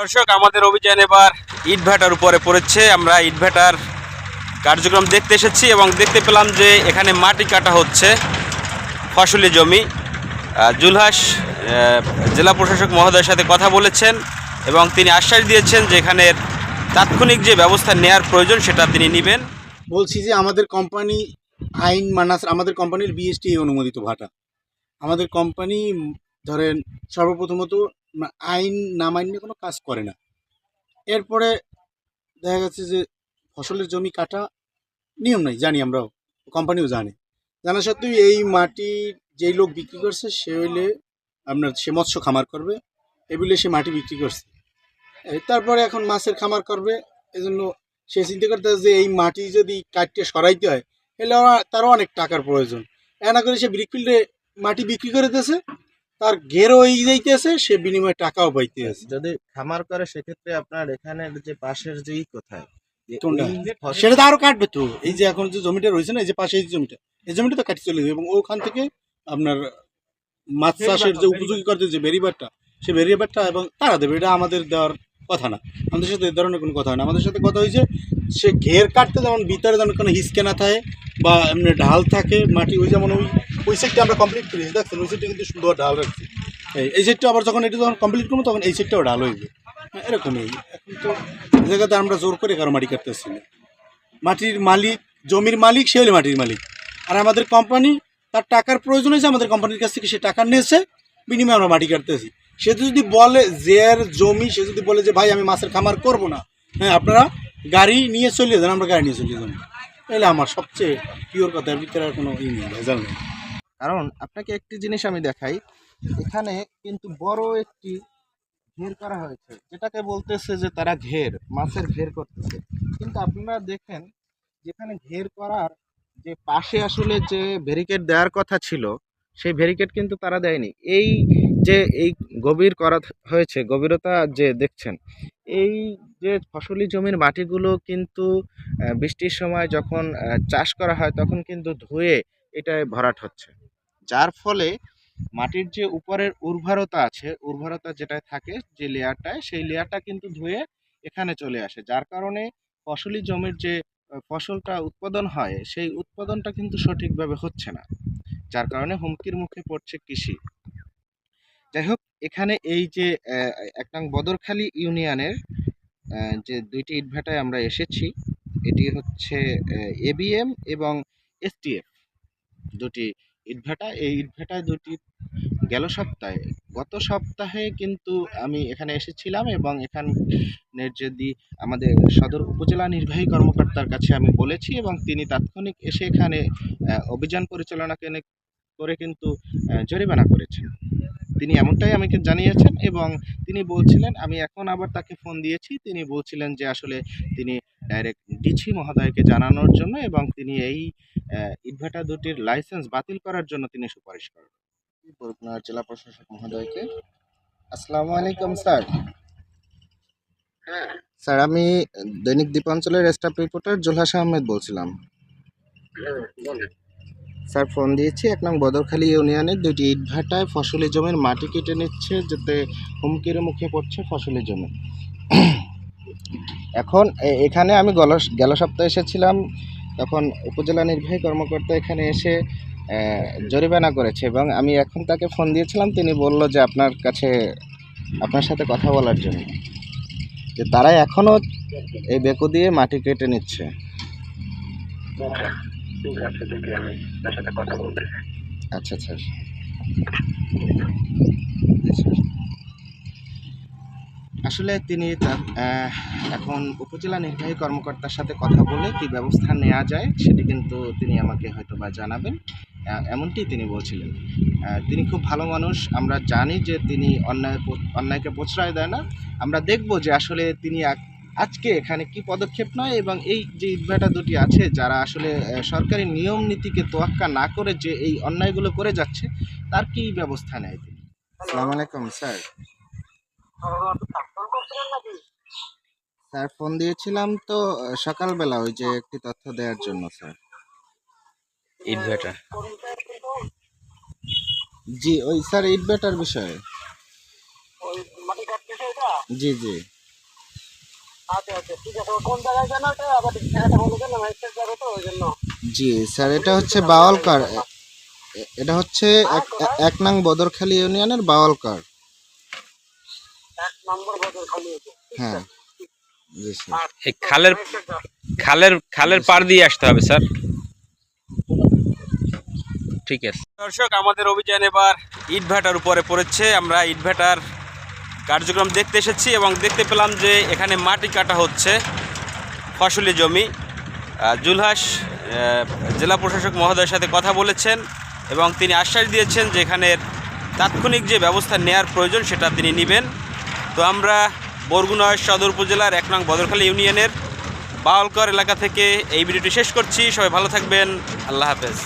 দর্শক, আমাদের অভিযান এবার ইটভাটার উপরে পড়েছে। আমরা ইটভাটার কার্যক্রম দেখতে এসেছি এবং দেখতে পেলাম যে এখানে মাটি কাটা হচ্ছে, ফসলি জমি। জুলহাস জেলা প্রশাসক মহোদয়ের সাথে কথা বলেছেন এবং তিনি আশ্বাস দিয়েছেন যে এখানের তাৎক্ষণিক যে ব্যবস্থা নেওয়ার প্রয়োজন সেটা তিনি নেবেন। বলছি যে আমাদের কোম্পানি আইন মানাস, আমাদের কোম্পানির বিএসটি অনুমোদিত ভাটা। আমাদের কোম্পানি, ধরেন সর্বপ্রথমত আইন না মাইনে কোনো কাজ করে না। এরপরে দেখা গেছে যে ফসলের জমি কাটা নিয়ম নাই, জানি আমরাও কোম্পানিও জানে। জানা সত্ত্বেও এই মাটি যেই লোক বিক্রি করছে, সে হইলে আপনার, সে মৎস্য খামার করবে এগুলো সে মাটি বিক্রি করছে। তারপরে এখন মাছের খামার করবে, এজন্য সে চিন্তা করতে যে এই মাটি যদি কাটতে সরাইতে হয়, তাহলে তারও অনেক টাকার প্রয়োজন। এনা করে সে ব্রিকফিল্ডে মাটি বিক্রি করে দিয়েছে তার ঘেরও হয়ে যাইতেছে সে বিনিময়ে টাকাও পাইতে আছে যদি খামার করে সেক্ষেত্রে আপনার এখানে যে পাশের যে ই কোথায়? সেটা তো আরও কাটবে তো। এই যে এখন যে জমিটা রয়েছে না এই যে পাশে এই জমিটা এই জমিটা তো কাটি চলে যাবে। এবং ওখান থেকে আপনার মাছ চাষের যে উপযোগী করতে যে বেরিবারটা সে বেরিবারটা এবং তারা দেবে। এটা আমাদের দেওয়ার কথা না। আমাদের সাথে এই ধরনের কোনো কথা হয় না। আমাদের সাথে কথা হয়েছে সে ঘের কাটতে যেমন ভিতরে যেমন কোনো হিসকে না থাকে বা এমনি ঢাল থাকে মাটি ওই যেমন ওই ওই সাইডটা আমরা কমপ্লিট করি দেখছেন? ওই সাইডটা কিন্তু সুন্দর ঢাল রাখছি। এই সাইডটা আবার যখন এটা যখন কমপ্লিট করব তখন এই সাইডটাও ঢাল হইবে। হ্যাঁ, এরকমই। এখন তো জায়গাতে আমরা জোর করে কারও মাটি কাটতেছি না। মাটির মালিক জমির মালিক সে হলে মাটির মালিক। আর আমাদের কোম্পানি তার টাকার প্রয়োজন হয়েছে আমাদের কোম্পানির কাছ থেকে সে টাকা নিয়েছে বিনিময়ে আমরা মাটি কাটতেছি। সে যদি বলে যে জমি সে যদি বলে যে ভাই আমি মাছের খামার করব না। হ্যাঁ আপনারা গাড়ি নিয়ে চলে যান আমরা গাড়ি নিয়ে চলে যাব। তাহলে আমার সবচেয়ে পিওর কথা ভিতরে আর কোনো ই নেই ভেজাল নেই। কারণ আপনাকে একটি জিনিস আমি দেখাই, এখানে কিন্তু বড় একটি ঘের করা হয়েছে, যেটাকে বলতেছে যে তারা ঘের, মাছের ঘের করতেছে। কিন্তু আপনারা দেখেন, যেখানে ঘের করার যে পাশে আসলে যে ব্যারিকেড দেওয়ার কথা ছিল, সেই ব্যারিকেড কিন্তু তারা দেয়নি। এই যে, এই গভীর করা হয়েছে, গভীরতা যে দেখছেন, এই যে ফসলি জমির মাটিগুলো কিন্তু বৃষ্টির সময় যখন চাষ করা হয়, তখন কিন্তু ধুয়ে এটায় ভরাট হচ্ছে। যার ফলে মাটির যে উপরের উর্বরতা আছে উর্বরতা যেটায় থাকে যে লেয়ারটায় সেই লেয়ারটা কিন্তু ধুয়ে এখানে চলে আসে। যার কারণে ফসলি জমির যে ফসলটা উৎপাদন হয় সেই উৎপাদনটা কিন্তু সঠিকভাবে হচ্ছে না। যার কারণে হুমকির মুখে পড়ছে কৃষি। যাই হোক এখানে এই যে আহ, এক নং বদরখালী ইউনিয়নের যে দুইটি ইটভাটায় আমরা এসেছি এটি হচ্ছে এবিএম এবং এসটিএফ দুটি ইটভাটা, এই ইটভাটায় দুটি গেল সপ্তাহে। গত সপ্তাহে কিন্তু আমি এখানে এসেছিলাম এবং এখানের যদি আমাদের সদর উপজেলা নির্বাহী কর্মকর্তার কাছে আমি বলেছি এবং তিনি তাৎক্ষণিক এসে এখানে অভিযান পরিচালনা করে কিন্তু জরিমানা করেছেন। তিনি এমনটাই আমাকে জানিয়েছেন এবং তিনি বলছিলেন, আমি এখন আবার তাকে ফোন দিয়েছি। তিনি বলছিলেন যে আসলে তিনি ডাইরেক্ট ডিছি মহোদয়কে জানানোর জন্য এবং তিনি এই ইটভাটা দুটির লাইসেন্স বাতিল করার জন্য তিনি সুপারিশ করেন। বরগুনার জেলা প্রশাসক মহোদয়কে। আসসালামু আলাইকুম স্যার। স্যার আমি দৈনিক দ্বীপাঞ্চলের স্টাফ রিপোর্টার জুলহাস আহমেদ বলছিলাম। স্যার ফোন দিয়েছি। এক নং বদরখালী ইউনিয়নের দুইটি ইটভাটায় ফসলি জমির মাটি কেটে নিচ্ছে যাতে হুমকির মুখে পড়ছে ফসলি জমি। এখন এখানে আমি গল গেল সপ্তাহে এসেছিলাম। তখন উপজেলা নির্বাহী কর্মকর্তা এখানে এসে জরিমানা করেছে এবং আমি এখন তাকে ফোন দিয়েছিলাম। তিনি বলল যে আপনার কাছে, আপনার সাথে কথা বলার জন্য। যে তারা এখনও এই বেকু দিয়ে মাটি কেটে নিচ্ছে। আচ্ছা আচ্ছা। আসলে তিনি এখন উপজেলা নির্বাহী কর্মকর্তার সাথে কথা বলে কি ব্যবস্থা নেওয়া যায় সেটি কিন্তু তিনি আমাকে হয়তো বা জানাবেন। এমনটি তিনি বলছিলেন। তিনি খুব ভালো মানুষ আমরা জানি যে তিনি অন্যায় অন্যায়কে প্রশ্রয় দেয় না। আমরা দেখব যে আসলে তিনি আজকে এখানে কি পদক্ষেপ নয় এবং এই যে ইটভাটা দুটি আছে যারা আসলে সরকারি নিয়ম নীতিকে তোয়াক্কা না করে যে এই অন্যায়গুলো করে যাচ্ছে তার কি ব্যবস্থা নেয় তিনি? আসসালামু আলাইকুম স্যার। স্যার ফোন দিয়েছিলাম তো সকালবেলা ওই যে একটি তথ্য দেওয়ার জন্য স্যার। ইটভাটা জি ওই স্যার ইটভাটার বিষয়ে। জি জি। জি স্যার এটা হচ্ছে বাওয়ালকার এটা হচ্ছে এক নং বদরখালী ইউনিয়নের বাওয়ালকার। হ্যাঁ। এই খালের খালের খালের পার দিয়ে আসতে হবে স্যার। ঠিক আছে। দর্শক আমাদের অভিযান এবার ইটভাটার উপরে পড়েছে। আমরা ইটভাটার কার্যক্রম দেখতে এসেছি এবং দেখতে পেলাম যে এখানে মাটি কাটা হচ্ছে ফসলি জমি। জুলহাস জেলা প্রশাসক মহোদয়ের সাথে কথা বলেছেন এবং তিনি আশ্বাস দিয়েছেন যে এখানের তাৎক্ষণিক যে ব্যবস্থা নেয়ার প্রয়োজন সেটা তিনি নেবেন। তো আমরা বরগুনা সদর উপজেলার এক নং বদরখালী ইউনিয়নের বাউলকর এলাকা থেকে এই ভিডিওটি শেষ করছি। সবাই ভালো থাকবেন। আল্লাহ হাফেজ।